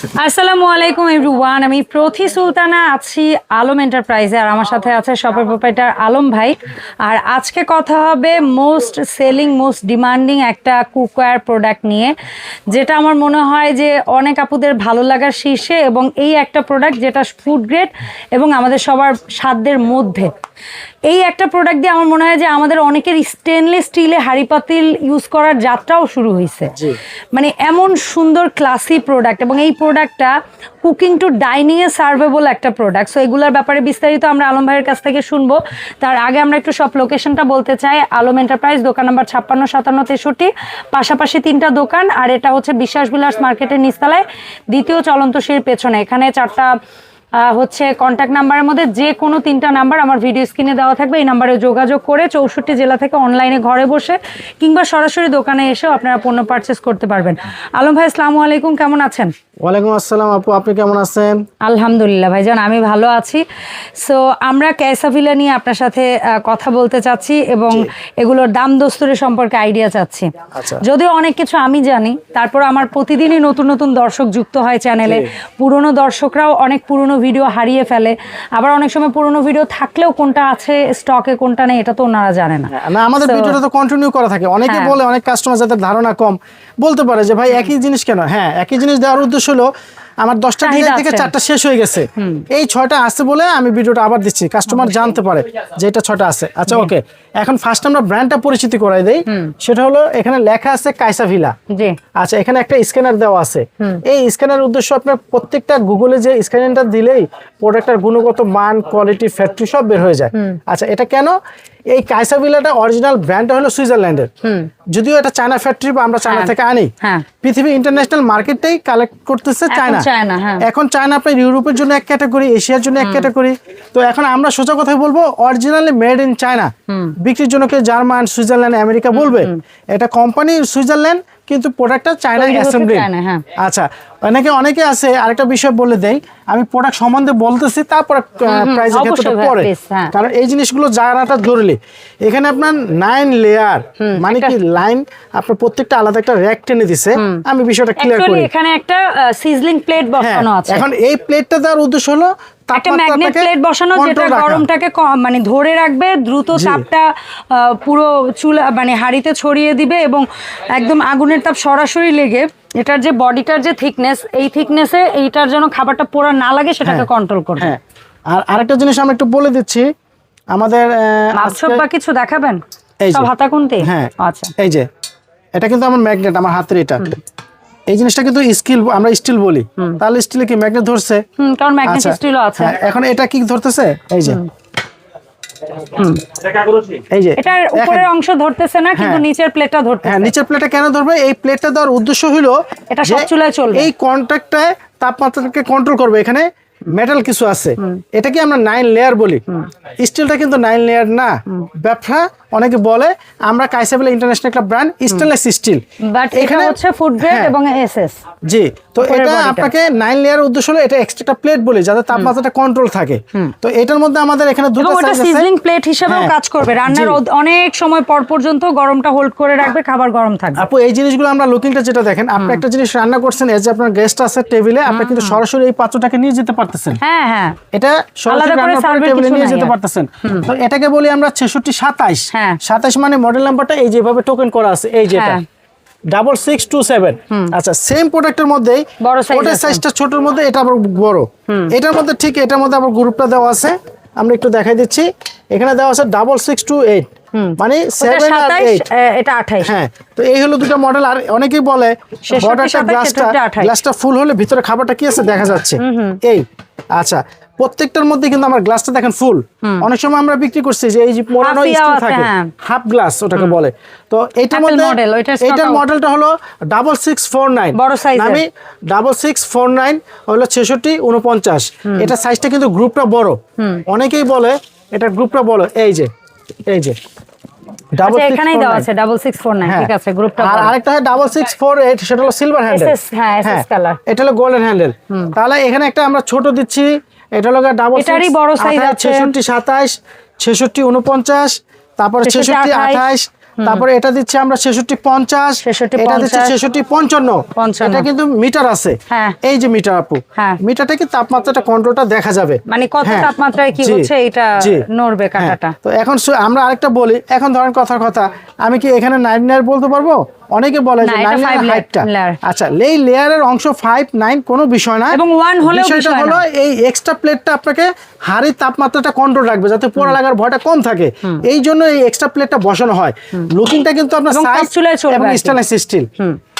আসসালামু আলাইকুম এভরিওয়ান আমি প্রথি সুলতানা, আছি আলম এন্টারপ্রাইজে আর আমার সাথে আছে শপের প্রোপাইটার আলম ভাই। আর আজকে কথা হবে মোস্ট সেলিং মোস্ট ডিমান্ডিং একটা কুকওয়্যার প্রোডাক্ট নিয়ে, যেটা আমার মনে হয় যে অনেক আপুদের ভালো লাগার শীর্ষে এবং এই একটা প্রোডাক্ট যেটা ফুড গ্রেড এবং আমাদের সবার সাধ্যের মধ্যে। এই একটা প্রোডাক্ট দিয়ে আমার মনে হয় যে আমাদের অনেকের স্টেনলেস স্টিলে হাড়ি পাতিল ইউজ করার যাত্রাও শুরু হয়েছে। মানে এমন সুন্দর ক্লাসি প্রোডাক্ট এবং এই প্রোডাক্টটা কুকিং টু ডাইনিংয়ে সার্ভেবল একটা প্রোডাক্ট সো এগুলোর ব্যাপারে বিস্তারিত আমরা আলম ভাইয়ের কাছ থেকে শুনব। তার আগে আমরা একটু সব লোকেশনটা বলতে চাই। আলম এন্টারপ্রাইজ দোকান নাম্বার ছাপ্পান্ন সাতান্ন তেষট্টি। পাশাপাশি তিনটা দোকান আর এটা হচ্ছে বিশ্বাস বিলাস মার্কেটের নিস্তালায় দ্বিতীয় চলন্ত সিঁড়ির পেছনে। এখানে চারটা হচ্ছে কন্ট্যাক্ট নাম্বারের মধ্যে যে কোনো তিনটা নাম্বার আমার ভিডিও স্ক্রিনে দেওয়া থাকবে। এই নাম্বারে যোগাযোগ করে চৌষট্টি জেলা থেকে অনলাইনে ঘরে বসে কিংবা সরাসরি দোকানে এসেও আপনারা পণ্য পারচেস করতে পারবেন। আলম ভাই আসসালামু আলাইকুম কেমন আছেন? ওয়ালাইকুম আসসালাম আপু আপনি কেমন আছেন? আলহামদুলিল্লাহ ভাইজান আমি ভালো আছি। সো আমরা ক্যাসাভিলা নিয়ে আপনার সাথে কথা বলতে চাচ্ছি এবং এগুলোর দাম দস্তরের সম্পর্কে আইডিয়া চাচ্ছি। আচ্ছা। যদিও অনেক কিছু আমি জানি তারপর আমার প্রতিদিনই নতুন নতুন দর্শক যুক্ত হয় চ্যানেলে পুরনো দর্শকরাও অনেক পুরনো ভিডিও হারিয়ে ফেলে। আবার অনেক সময় পুরনো ভিডিও থাকলেও কোনটা আছে স্টকে কোনটা নেই এটা তো ওনারা জানে না। না আমাদের ভিডিওটা তো কন্টিনিউ করা থাকে। অনেকে হ্যাঁ। বলে অনেক কাস্টমার যাদের ধারণা কম বলতে পারে যে ভাই একই জিনিস কেন? হ্যাঁ একই জিনিস দেওয়ার উদ্দেশ্য হলো আমার দশটা ডিজাইন থেকে চারটা শেষ হয়ে গেছে। এই ছয়টা আছে বলে আমি ভিডিওটা আবার দিচ্ছি। কাস্টমার জানতে পারে যে এটা ছয়টা আছে। আচ্ছা ওকে। এখন ফার্স্ট আমরা ব্র্যান্ডটা পরিচিতি করাই দেই। সেটা হলো এখানে লেখা আছে কাইসা ভিলা আচ্ছা এখানে একটা স্ক্যানার দেওয়া আছে। এই স্ক্যানার উদ্দেশ্য আপনার প্রত্যেকটা গুগলে যে স্ক্যানারটা দিলেই প্রোডাক্টের গুণগত মান কোয়ালিটি ফ্যাক্টরি সব বের হয়ে যায়। আচ্ছা এটা কেন? এই কাইসা ভিলাটা অরিজিনাল ব্র্যান্ডটা হলো সুইজারল্যান্ডের। যদিও এটা চায়না ফ্যাক্টরি বা আমরা চায়না হ্যাঁ, থেকে আনি। হ্যাঁ। পৃথিবী ইন্টারন্যাশনাল মার্কেটটাই কালেক্ট করতেছে চায়না। চায়না, হ্যাঁ। এখন চায়না আপনার ইউরোপের জন্য এক ক্যাটাগরি এশিয়ার জন্য এক ক্যাটাগরি তো এখন আমরা সোজা কথাই বলব অরিজিনালি মেড ইন চায়না বিক্রির জন্য কেউ জার্মান সুইজারল্যান্ড আমেরিকা বলবে। এটা কোম্পানি সুইজারল্যান্ড কিন্তু প্রোডাক্টটা চায়না অ্যাসেম্বলি হ্যাঁ। আচ্ছা অনেকে অনেকে আছে আরেকটা বিষয় বলে দেই। আমি প্রোডাক্ট সম্বন্ধে বলতেছি তারপরে অবশ্যই ক্ষেত্রে পরে। হ্যাঁ। কারণ এই জিনিসগুলো জানাটা জরুরি এখানে আপনার নাইন লেয়ার মানে কি লাইন আপনার প্রত্যেকটা আলাদা একটা র্যাক টেনে দিছে। আমি বিষয়টা ক্লিয়ার করি। এখানে একটা সিজলিং প্লেট হ্যাঁ বসানো আছে। এখন এই প্লেটটা দেওয়ার উদ্দেশ্য হলো একটা ম্যাগনেট প্লেট বসানো যেটা গরমটাকে মানে ধরে রাখবে দ্রুত। তাপটা পুরো চুলা মানে হাঁড়িতে ছড়িয়ে দিবে এবং একদম আগুনের তাপ সরাসরি লেগে এটার যে বডিটার যে থিকনেস এই থিকনেসে এইটার যেন খাবারটা পোড়া না লাগে সেটাকে কন্ট্রোল করবে। হ্যাঁ। আর আরেকটা জিনিস আমরা একটু বলে দিচ্ছি আমাদের আজকে- বা কিছু দেখাবেন? এই যে। সব হাতা কোনতে হ্যাঁ। আচ্ছা। এই যে এটা কিন্তু আমার ম্যাগনেট আমার হাতের এটা। এই জিনিসটা কিন্তু স্কিল আমরা স্টিল বলি। তাহলে স্টিলে কি ম্যাগনেট ধরছে? হুম কারণ ম্যাগনেট আচ্ছা, স্টিলও আছে। হ্যাঁ, এখন এটা কি ধরতেছে? এই যে। এই যে এটার উপরের অংশ ধরতেছে না কিন্তু হ্যাঁ। নিচের প্লেটটা ধরতে হ্যাঁ নিচের প্লেটটা কেন ধরবে? এই প্লেটটা দেওয়ার উদ্দেশ্য হলো এটা যে সব চুলায় চলবে। এই কন্ট্যাক্টটায় তাপমাত্রাকে কন্ট্রোল করবে। এখানে মেটাল কিছু আছে। এটাকে আমরা নাইন লেয়ার বলি। স্টিলটা কিন্তু নাইন লেয়ার না। ব্যবসা অনেকে বলে আমরা কাইসাবেল ইন্টারন্যাশনাল একটা ব্র্যান্ড স্টেনলেস স্টিল। বাট এখানে হচ্ছে ফুড গ্রেড হ্যাঁ। এবং এসএস জি তো এটা আপনাকে নাইন লেয়ার উদ্দেশ্য হলো এটা এক্সট্রা প্লেট বলি যাতে তাপমাত্রাটা কন্ট্রোল থাকে। তো এটার মধ্যে আমাদের এখানে দুটো size আছে। সিজলিং প্লেট হিসেবেও হ্যাঁ, কাজ করবে। রান্নার অনেক সময় পর পর্যন্ত গরমটা হোল্ড করে রাখবে খাবার গরম থাকবে। আপু এই জিনিসগুলো আমরা লুকিংটা যেটা দেখেন আপনি একটা জিনিস রান্না করছেন এজ আপনার গেস্ট আছে টেবিলে আপনি কিন্তু সরাসরি এই পাত্রটাকে নিয়ে যেতে পারতেছেন। হ্যাঁ হ্যাঁ। এটা সরাসরি রান্না টেবিলে নিয়ে যেতে পারতেছেন। তো এটাকে বলি আমরা ছেষট্টি সাতাইশ। হ্যাঁ। সাতাইশ মানে মডেল নাম্বারটা এই যেভাবে টোকেন করা আছে এই যেটা। হ্যাঁ। ডাবল সিক্স টু সেভেন আচ্ছা সেম প্রোডাক্টের মধ্যেই বড় ওটার সাইজটা ছোটর মধ্যে এটা আবার বড়। এটার মধ্যে ঠিক এটার মধ্যে আবার গ্রুপটা দেওয়া আছে। আমরা একটু দেখাই দিচ্ছি। এখানে দেওয়া আছে ডাবল সিক্স টু এইট মানে সেভেন আর এইট এটা 28 হ্যাঁ। তো এই হলো দুটো মডেল আর অনেকেই বলে ছেষট্টি, বর্ডারটা সাতাশ, গ্লাসটা গ্লাসটা ফুল হলে ভিতরে খাবারটা কি আছে? দেখা যাচ্ছে। এই আচ্ছা। প্রত্যেকটার মধ্যে কিন্তু আমার গ্লাসটা দেখেন ফুল অনেক সময় আমরা বিক্রি করছি যে এই যে মোড়ানো স্টিল থাকে হ্যাঁ। হাফ গ্লাস ওটাকে বলে। তো Apple মধ্যে stock মডেলটা হলো ডাবল সিক্স ফোর নাইন। আমি ডাবল সিক্স ফোর নাইন হলো ছেষট্টি উনপঞ্চাশ এটা সাইজটা কিন্তু গ্রুপটা বড়। অনেকেই বলে এটা গ্রুপটা বড়। এই যে এই যে। ডাবল এখানেই দেওয়া আছে ডাবল সিক্স ফোর নাইন ঠিক আছে গ্রুপটা হ্যাঁ। আর আরেকটা হয় ডাবল সিক্স ফোর এইট সেটা হলো সিলভার হ্যান্ডেল হ্যাঁ, এটা হলো গোল্ডেন হ্যান্ডেল তাহলে এখানে একটা আমরা ছোট দিচ্ছি। এটা হলো ডাবল এটারই বড় size আছে। ছেষট্টি সাতাশ ছেষট্টি উনপঞ্চাশ তারপরে 66, 28, আঠাশ। তারপরে এটা দিচ্ছি আমরা ছেষট্টি পঞ্চাশ এটা দিচ্ছি 50, ছেষট্টি পঞ্চান্ন। 55 এটা কিন্তু মিটার আছে। হ্যাঁ। এই যে মিটার আপু হ্যাঁ। মিটারটা কি তাপমাত্রাটা কন্ট্রোলটা দেখা যাবে? মানে কত হ্যাঁ। তাপমাত্রায় কি হচ্ছে এটা নড়বে হ্যাঁ, কাঁটাটা? তো এখন আমরা আরেকটা বলি এখন ধরেন কথার কথা আমি কি এখানে নাইন বলতে পারব? অনেকে বলে যে হাইটটা আচ্ছা এই লেয়ারের অংশ ফাইভ নাইন কোনো বিষয় না। এবং one হলেও বিষয়টা বিষয় হলো এই এক্সট্রা প্লেটটা আপনাকে হাড়ির তাপমাত্রাটা কন্ট্রোল রাখবে যাতে পোড়া লাগার ভয়টা কম থাকে। এই জন্য এই এক্সট্রা প্লেটটা বসানো হয়। লুকিংটা কিন্তু আপনার সাইজ top চুলায় চলবে এবং স্টেনলেস স্টিল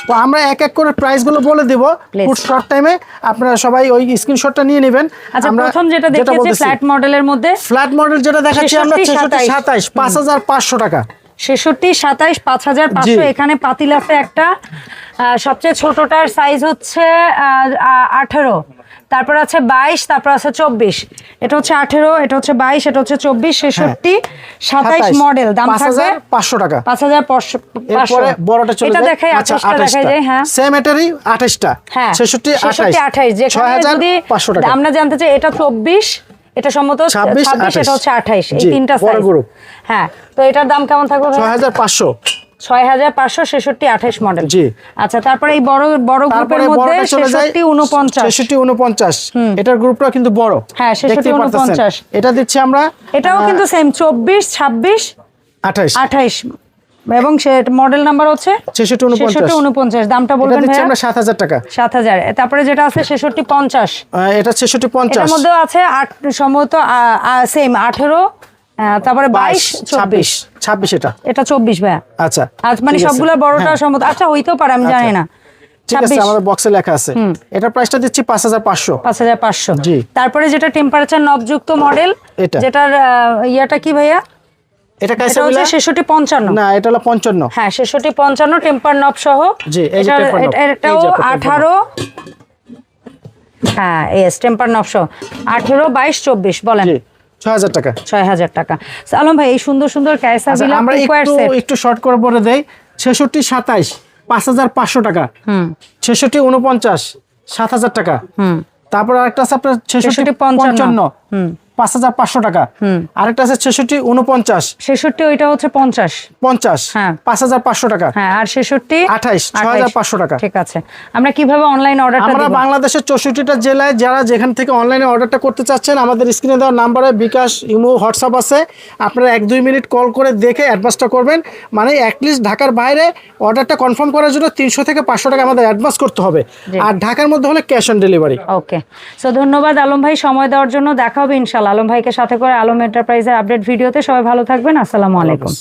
তো আমরা এক এক করে প্রাইসগুলো বলে দিব. খুব শর্ট টাইমে আপনারা সবাই ওই স্ক্রিনশটটা নিয়ে নেবেন। আচ্ছা আমরা প্রথম যেটা দেখিয়েছি। ফ্ল্যাট মডেলের মধ্যে? ফ্ল্যাট মডেল যেটা দেখাচ্ছি আমরা 66, ছেষট্টি সাতাইশ পাঁচ হাজার পাঁচশো টাকা। ছেষট্টি সাতাইশ পাঁচ হাজার পাঁচশো। এখানে পাতিলাতে একটা। সবচেয়ে ছোটটার সাইজ হচ্ছে আঠেরো। তারপর আছে বাইশ তারপর আছে চব্বিশ। এটা হচ্ছে আঠেরো এটা হচ্ছে বাইশ এটা হচ্ছে চব্বিশ ছেষট্টি সাতাইশ মডেল দাম থাকবে পাঁচশো টাকা। পাঁচ হাজার পাঁচশো বড়টা এটা দেখাই আচ্ছা আঠাশটা দেখাই যায় হ্যাঁ। সেম এটারই আঠাশটা। হ্যাঁ। ছেষট্টি আঠাশ। আঠাইশ ছয় হাজার পাঁচশো টাকা। আমরা জানতে চাই এটা চব্বিশ। এটা সম্ভবত 26, ছাব্বিশ এটা হচ্ছে আঠাইশ এই তিনটা সাইজ হ্যাঁ তো এটার দাম কেমন থাকবে ভাই? ছয় হাজার পাঁচশো। ছয় হাজার পাঁচশো ছেষট্টি আঠাইশ মডেল জি। আচ্ছা তারপরে এই বড় বড় গ্রুপের মধ্যে বড়টা চলে যায় ছেষট্টি উনপঞ্চাশ ছেষট্টি উনপঞ্চাশ এটার গ্রুপটা কিন্তু বড়। হ্যাঁ, 66, দেখতেই পারতেছেন। 49 এটা দিচ্ছি আমরা এটাও কিন্তু সেম চব্বিশ ছাব্বিশ আঠাশ। আঠাইশ এবং সে মডেল নাম্বার হচ্ছে দামটা বলবেন দিচ্ছি আমরা সাত হাজার টাকা। সাত হাজার। তারপরে যেটা আছে ছেষট্টি পঞ্চাশ। আহ, এটা ছেষট্টি পঞ্চাশ। এটার মধ্যেও আছে আট সম্ভবত সেম আঠেরো তারপরে বাইশ চব্বিশ। ছাব্বিশ ছাব্বিশ এটা। এটা আচ্ছা আজ মানে সবগুলা বড়টা হ্যাঁ, সম্ভবত আচ্ছা হইতেও পারে আমি জানি না। ঠিক আছে আমাদের বক্সে লেখা আছে। এটার প্রাইসটা দিচ্ছি পাঁচ হাজার পাঁচশো। পাঁচ হাজার পাঁচশো। জি। তারপরে যেটা টেম্পারেচার নবযুক্ত মডেল এটা। যেটার ইয়াটা কি ভাইয়া? এটা এটা কাইসা না হলো পঞ্চান্ন। হ্যাঁ ছেষট্টি পঞ্চান্ন টেম্পার নব সহ। জি, এই যে এটাও হ্যাঁ এস টেম্পার নব সহ। আঠেরো বাইশ চব্বিশ বলেন। জি ছয় হাজার টাকা। ছয় হাজার টাকা। So, আলম ভাই এই সুন্দর সুন্দর ক্যাসা আচ্ছা, বিলা আমরা একটু একটু শর্ট করে বলে দেই। ছেষট্টি সাতাইশ পাঁচ হাজার পাঁচশো টাকা। হুম। ছেষট্টি উনপঞ্চাশ সাত হাজার টাকা। হুম। তারপর আরেকটা আছে আপনার ছেষট্টি 63, পঞ্চান্ন। পঞ্চান্ন। হুম। পাঁচ হাজার পাঁচশো টাকা। আরেকটা আছে ছেষট্টি উনপঞ্চাশ ছেষট্টি ওইটা হচ্ছে পঞ্চাশ। পঞ্চাশ হ্যাঁ। পাঁচ হাজার পাঁচশো টাকা। হ্যাঁ আর ছেষট্টি আঠাইশ, 6,500 টাকা। ঠিক আছে। আমরা কীভাবে অনলাইন অর্ডারটা আমরা বাংলাদেশের চৌষট্টিটা জেলায় যারা যেখান থেকে অনলাইনে অর্ডারটা করতে চাচ্ছেন আমাদের স্ক্রিনে দেওয়া নাম্বারে বিকাশ ইমো হোয়াটসঅ্যাপ আছে। আপনারা এক দুই মিনিট কল করে দেখে অ্যাডভান্সটা করবেন। মানে অ্যাটলিস্ট ঢাকার বাইরে অর্ডারটা কনফার্ম করার জন্য তিনশো থেকে পাঁচশো টাকা আমাদের অ্যাডভান্স করতে হবে। আর ঢাকার মধ্যে হলে cash on delivery okay so ধন্যবাদ আলম ভাই সময় দেওয়ার জন্য। দেখা হবে ইনশাল্লাহ আলম ভাইকে সাথে করে আলম এন্টারপ্রাইজের আপডেট ভিডিওতে সবাই ভালো থাকবেন। আসসালামু আলাইকুম।